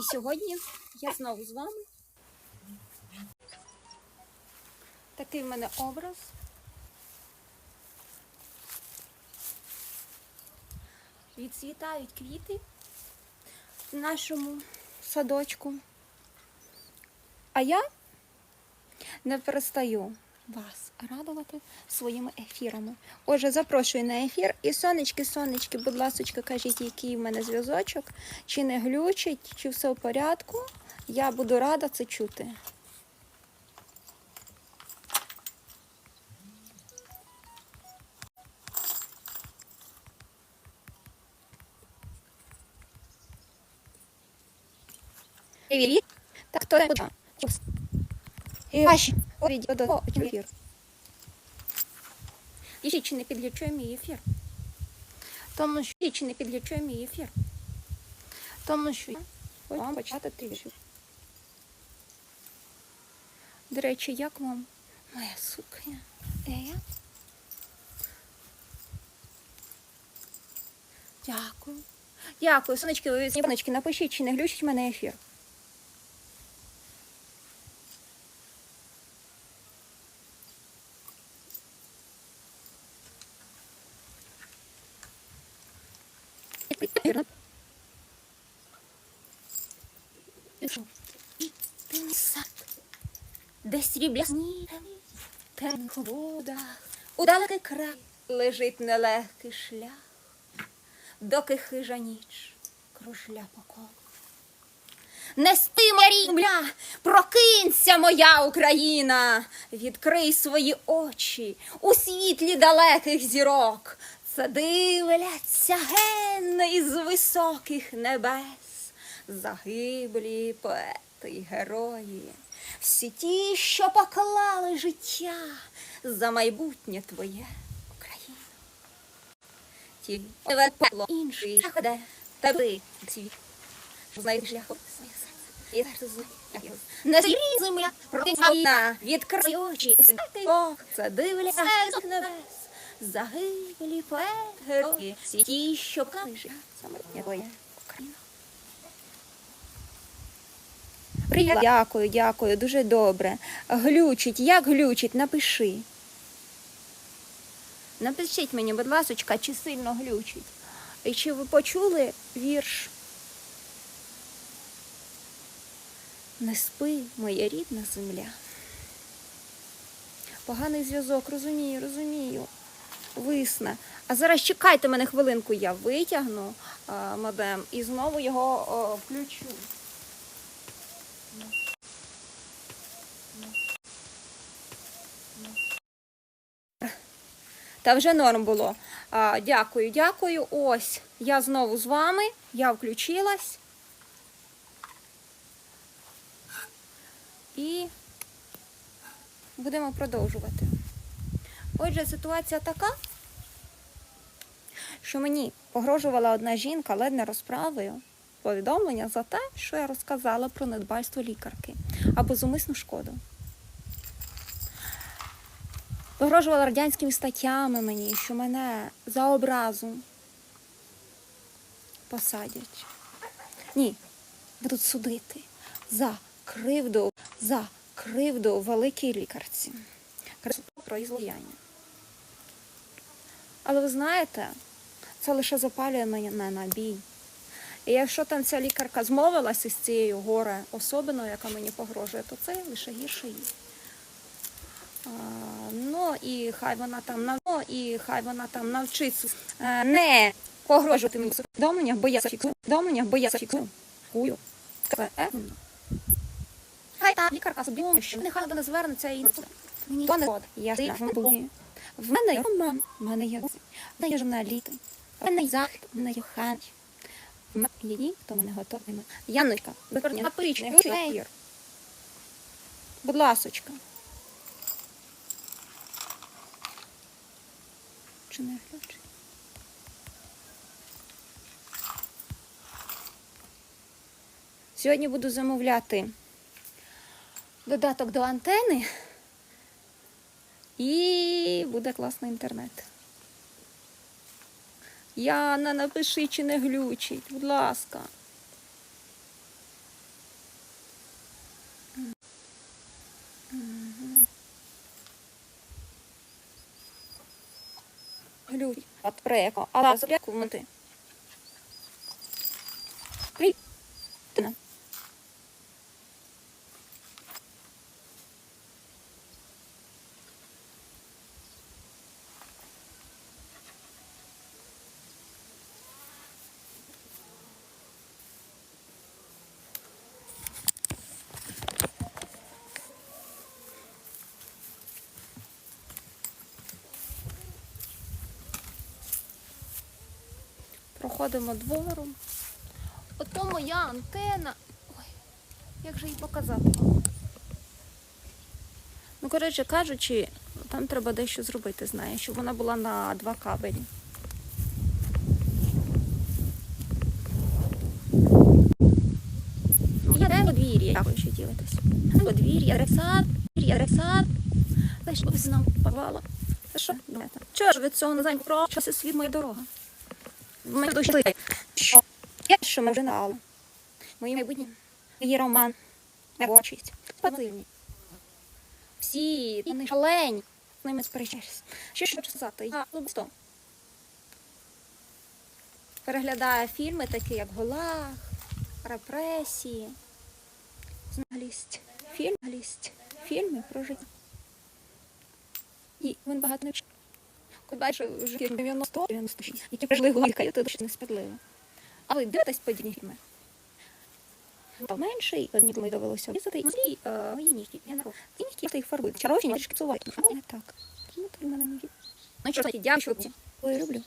І сьогодні я знову з вами. Такий в мене образ. Відцвітають квіти в нашому садочку. А я не перестаю вас радувати своїми ефірами. Отже, запрошую на ефір. І сонечки, сонечки, будь ласочка, кажіть, який в мене зв'язочок, чи не глючить, чи все в порядку. Я буду рада це чути. Привіт. Так, хто буде? І ваші ефір. І чи не підлічує мій ефір. Тому що чи не підлічує мій ефір. Тому що вам почати трішки. До речі, як вам моя сукня? Е. Дякую. Дякую. Сонечки, ви сонечки, напишіть, чи не глючить мене ефір. Сад, де сріблясні в темних водах, у далекий край лежить нелегкий шлях, доки хижа ніч кружля по колу. Нести Марімля, прокинься, моя Україна, відкрий свої очі у світлі далеких зірок. Це дивляться ген із високих небес, загиблі поети й герої, всі ті, що поклали життя за майбутнє твоє Україна. Ті пекло інший ходе, та ви світ, знайди шлях у своє серце. Не зрі земля, прокинься, відкрий очі, усякий Бог, це дивляться небес. Загиблі поети, герої, всі ті, що за майбутнє твоє Україна. Привіт. Дякую, дякую, дуже добре. Глючить, як глючить, напиши. Напишіть мені, будь ласочка, чи сильно глючить. І чи ви почули вірш? Не спи, моя рідна земля. Поганий зв'язок, розумію, розумію. Висне. А зараз чекайте мене хвилинку, я витягну модем і знову його о, включу. Та вже норм було. А, дякую, дякую. Ось я знову з вами. Я включилась. І будемо продовжувати. Отже, ситуація така, що мені погрожувала одна жінка ледь не розправою повідомлення за те, що я розказала про недбальство лікарки або зумисну шкоду. Погрожувала радянськими статтями мені, що мене за образу посадять. Ні, будуть судити за кривду, за кривду великій лікарці. Про ізлояння. Але ви знаєте, це лише запалює мене на бій. І якщо там ця лікарка змовилася з цією горе особиною, яка мені погрожує, то це лише гірше їй. Ну і хай вона там нав... ну, і хай вона там навчиться е, не погрожувати мені повідомленнях, бо я зафіксую повідомленнях, бо я зафіксую. Хую. Хай та лікарка собі що нехай до не звернеться і ніхто не згоден. Я були. В мене є мама, в мене є в мене є журналісти, в мене є захід, в мене є ханч. В мене є ті, хто мене готовий. Яночка, викорні наприч, не. Будь ласочка. Чи не глючить? Сьогодні буду замовляти додаток до антени і буде класний інтернет. Яна, напиши, чи не глючить, будь ласка. От преко. А запряку монти. Привіт. Тина. Проходимо двором. Ото моя антена. Ой, як же її показати? Ну, коротше кажучи, там треба дещо зробити, знаєш, щоб вона була на два кабелі. Я де подвір'я, як ви ще ділитесь? Подвір'я, рексат. Та що ви нам попало? Що? Чого ж ви цього не знаєте? Про це світ моя дорога? Ми дошли. Що? Я що ми вже знали. Мої майбутні. Є роман. Творчість. Спасибі. Всі вони шалені. З ними сперечаєшся. Що ж сказати? Я лобсто. Переглядаю фільми такі, як Голах, Репресії. Знаглість. Фільм. Фільми про життя. І він багато не бачиш вже 90-96, які прожили голіка, то дуже несправедливо. А ви дивитесь подібні фільми? Та менший, одні ми довелося різати, і е, мої ніжки, я народ. Ці ніжки, я їх фарбую. чарожні, трішки псувати. А не так. Ну, то в мене ніжки. Ну, що, дякую, що ви люблю.